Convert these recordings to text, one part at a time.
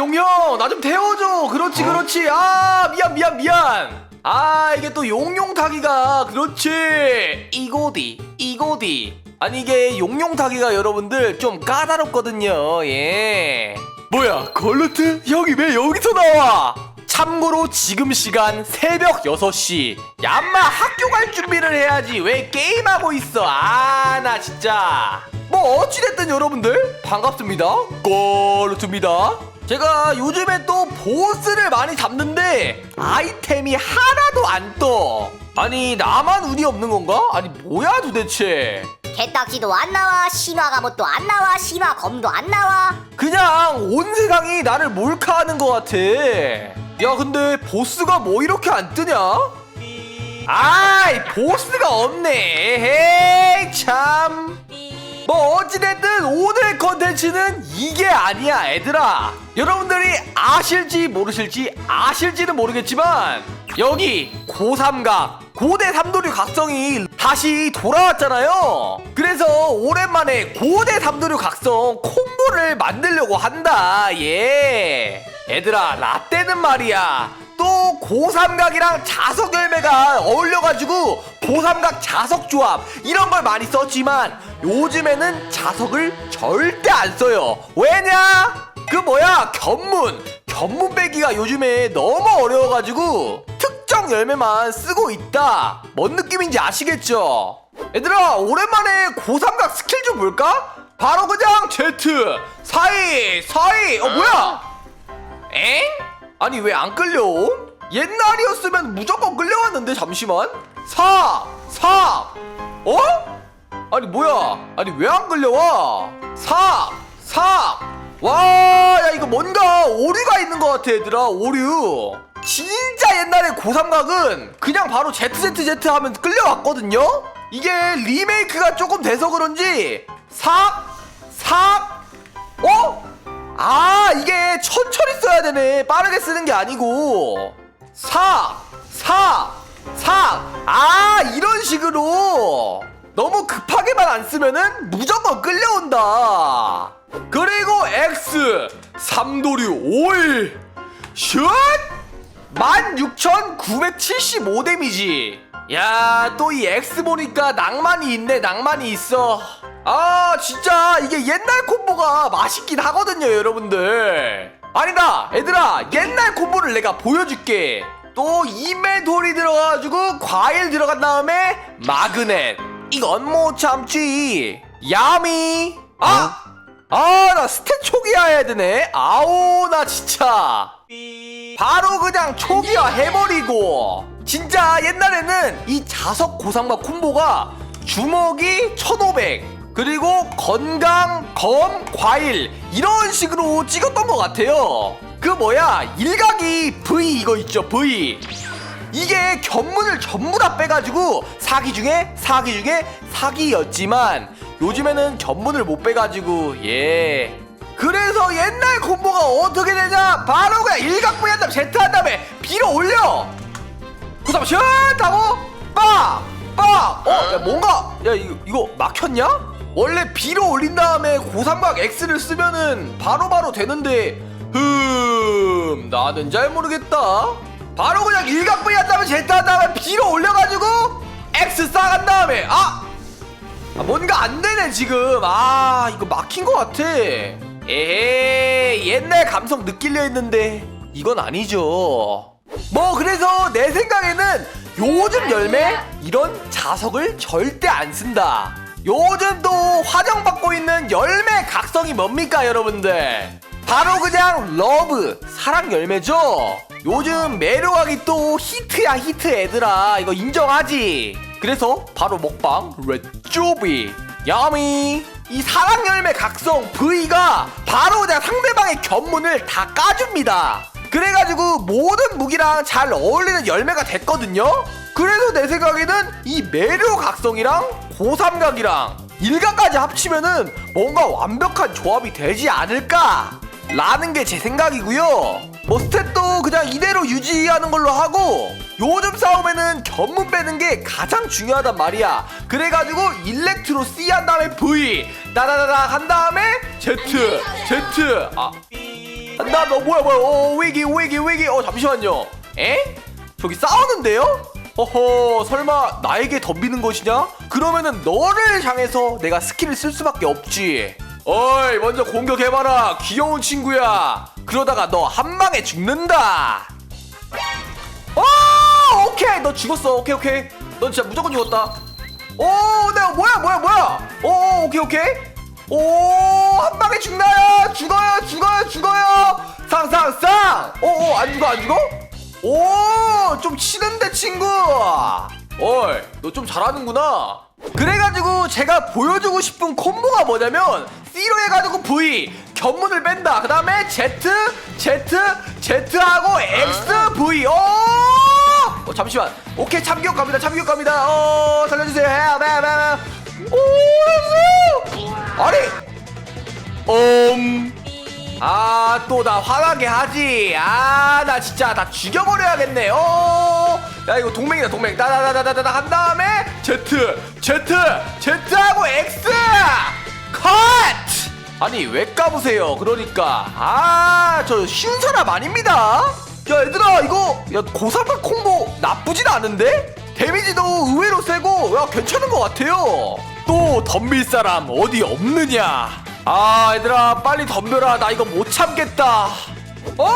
용용 나 좀 태워줘. 그렇지 그렇지. 아 미안 미안 미안. 아 이게 또 용용 타기가. 그렇지. 이고디? 이고디? 아니 이게 용용 타기가 여러분들 좀 까다롭거든요. 예. 뭐야 걸루트? 형이 왜 여기서 나와? 참고로 지금 시간 새벽 6시. 얌마 학교 갈 준비를 해야지. 왜 게임하고 있어? 아 나 진짜. 뭐 어찌됐든 여러분들 반갑습니다. 걸루트입니다 제가 요즘에 또 보스를 많이 잡는데 아이템이 하나도 안 떠. 아니 나만 운이 없는 건가? 아니 뭐야 도대체? 개딱지도 안 나와 신화 갑옷도 안 나와 신화 검도 안 나와 그냥 온 세상이 나를 몰카하는 것 같아. 야 근데 보스가 뭐 이렇게 안 뜨냐? 아이 보스가 없네. 에헤이 참. 뭐 어찌됐든 오늘 컨텐츠는 이게 아니야 애들아. 여러분들이 아실지 모르실지 아실지는 모르겠지만 여기 고삼각 고대 삼도류 각성이 다시 돌아왔잖아요. 그래서 오랜만에 고대 삼도류 각성 콤보를 만들려고 한다 예. 얘들아 라떼는 말이야. 또 고삼각이랑 자석 열매가 어울려가지고 고삼각 자석 조합 이런 걸 많이 썼지만 요즘에는 자석을 절대 안 써요. 왜냐? 그 뭐야? 견문. 견문 빼기가 요즘에 너무 어려워가지고 특정 열매만 쓰고 있다. 뭔 느낌인지 아시겠죠? 얘들아 오랜만에 고삼각 스킬 좀 볼까? 바로 그냥 Z 사이 사이. 어 뭐야? 엥? 아니 왜 안 끌려옴? 옛날이었으면 무조건 끌려왔는데 잠시만 4 4 어? 아니 뭐야 아니 왜 안 끌려와 4 4 와, 야, 이거 뭔가 오류가 있는 것 같아, 얘들아, 오류. 진짜 옛날에 고삼각은 그냥 바로 ZZZ 하면 끌려왔거든요? 이게 리메이크가 조금 돼서 그런지, 삭, 삭, 어? 아, 이게 천천히 써야 되네. 빠르게 쓰는 게 아니고. 삭, 삭, 삭. 아, 이런 식으로. 너무 급하게만 안 쓰면은 무조건 끌려온다. 그리고 X 삼도류 오일 슛 16,975 데미지 야 또 이 X 보니까 낭만이 있네 낭만이 있어 아 진짜 이게 옛날 콤보가 맛있긴 하거든요 여러분들 아니다 얘들아 옛날 콤보를 내가 보여줄게 또 이메돌이 들어가가지고 과일 들어간 다음에 마그넷 이건 못 참지 야미 아! 아, 나 스탯 초기화 해야 되네. 아오, 나 진짜. 바로 그냥 초기화 해버리고. 진짜 옛날에는 이 자석 고상막 콤보가 주먹이 1500. 그리고 건강, 검, 과일. 이런 식으로 찍었던 것 같아요. 그 뭐야, 일각이 V 이거 있죠, V. 이게 견문을 전부 다 빼가지고 사기 중에 사기 중에 사기였지만 요즘에는 견문을 못 빼가지고 예 그래서 옛날 콤보가 어떻게 되냐 바로 그냥 일각분이 한 다음에 Z 한 다음에 B로 올려 그 다음 슛 하고 빡빡 어? 야 뭔가 야 이거, 이거 막혔냐? 원래 B로 올린 다음에 고삼각 X를 쓰면은 바로 바로 되는데 흠 나는 잘 모르겠다. 바로 그냥 일각분이 한 다음에 Z 한 다음에 B로 올려가지고 X 싹한 다음에 아! 아, 뭔가 안 되네 지금. 아 이거 막힌 것 같아. 에헤이 옛날 감성 느끼려 했는데 이건 아니죠. 뭐 그래서 내 생각에는 요즘 열매 이런 자석을 절대 안 쓴다 요즘 또 화정받고 있는 열매 각성이 뭡니까 여러분들? 바로 그냥 러브 사랑 열매죠? 요즘 매력하기 또 히트야 히트 애들아. 이거 인정하지? 그래서 바로 먹방 레쪼비 야미 이 사랑 열매 각성 V가 바로 그냥 상대방의 견문을 다 까줍니다. 그래가지고 모든 무기랑 잘 어울리는 열매가 됐거든요? 그래서 내 생각에는 이 매료 각성이랑 고삼각이랑 일각까지 합치면은 뭔가 완벽한 조합이 되지 않을까? 라는 게 제 생각이고요. 뭐 스탯도 그냥 이대로 유지하는 걸로 하고 요즘 싸움에는 견문 빼는 게 가장 중요하단 말이야. 그래가지고 일렉트로 C 한 다음에 V 따다다닥 한 다음에 Z Z 아. 나너 뭐야 뭐야 어 위기 위기 위기. 어 잠시만요. 에? 저기 싸우는데요? 어허 설마 나에게 덤비는 것이냐? 그러면은 너를 향해서 내가 스킬을 쓸 수밖에 없지. 어이 먼저 공격해봐라 귀여운 친구야. 그러다가 너 한 방에 죽는다. 어 오케이. 너 죽었어. 오케이 오케이. 너 진짜 무조건 죽었다. 오 내가 뭐야 뭐야 뭐야? 오 오케이 오케이. 오 한 방에 죽나요? 죽어요 죽어요 죽어요. 상상상. 오오 안 죽어 안 죽어 오 좀 치는데 친구? 어이 너 좀 잘하는구나. 그래가지고 제가 보여주고 싶은 콤보가 뭐냐면 C로 해가지고 V 견문을 뺀다. 그 다음에 Z Z Z하고 X V. 오 어, 잠시만. 오케이 참교육 갑니다 참교육 갑니다. 어 살려주세요. 해야 오 아니. 음 아 또 나 화나게 하지. 아 나 진짜 다 죽여버려야겠네. 어 야 이거 동맹이다 동맹. 따다다다다다 한 다음에 Z Z Z하고 X. 컷! 아니 왜 까부세요? 그러니까. 아 저 쉬운 사람 아닙니다. 야 얘들아 이거 야 고사파 콤보 나쁘진 않은데? 데미지도 의외로 세고 야 괜찮은 것 같아요. 또 덤빌 사람 어디 없느냐 아 얘들아 빨리 덤벼라. 나 이거 못 참겠다. 어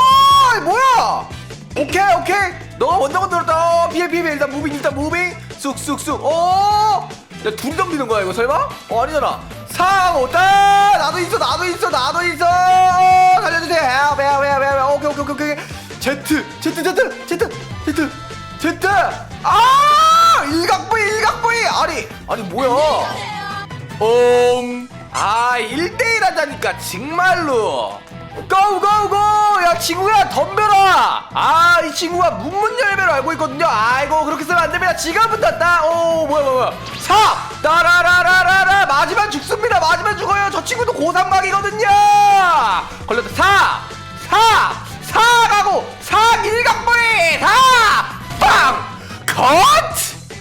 뭐야? 오케이 오케이. 너가 먼저 건드렸다. 어, 피해 피해 피해. 일단 무빙 일단 무빙. 쑥쑥쑥. 어? 야, 둘이 덤비는 거야 이거 설마? 어 아니잖아. 상오다 나도 있어 나도 있어 나도 있어. 어, 살려주세요. 헤어 헤어 헤어 헤어 오케이 오케이 오케이 오케이. Z Z Z Z Z Z 아! 일각 부위 일각 부위. 아니 아니 뭐야? 음, 아, 1대1 하자니까, 정말로. 고고고! 야, 친구야, 덤벼라! 아, 이 친구가 문문열매로 알고 있거든요. 아이고, 그렇게 쓰면 안 됩니다. 지금부터 따, 오, 뭐야, 뭐야, 뭐야. 4! 따라라라라라! 맞으면 죽습니다. 맞으면 죽어요. 저 친구도 고3각이거든요! 걸렸다. 4! 4! 4 가고! 4! 일각부위! 4! 빵! 컷!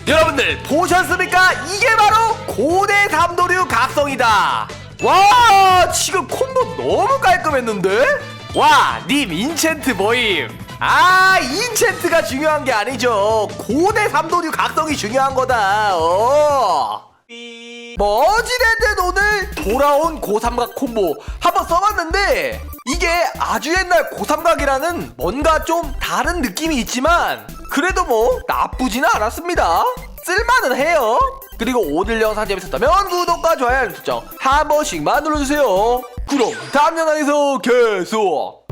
여러분들 보셨습니까? 이게 바로 고대 삼도류 각성이다. 와 지금 콤보 너무 깔끔했는데? 와 님 인챈트 모임. 아 인챈트가 중요한 게 아니죠. 고대 삼도류 각성이 중요한 거다. 어. 뭐 어찌됐든 오늘 돌아온 고삼각 콤보 한번 써봤는데 이게 아주 옛날 고삼각이랑은 뭔가 좀 다른 느낌이 있지만 그래도 뭐 나쁘지는 않았습니다. 쓸만은 해요. 그리고 오늘 영상 재밌었다면 구독과 좋아요 알림 설정 한 번씩만 눌러주세요. 그럼 다음 영상에서 계속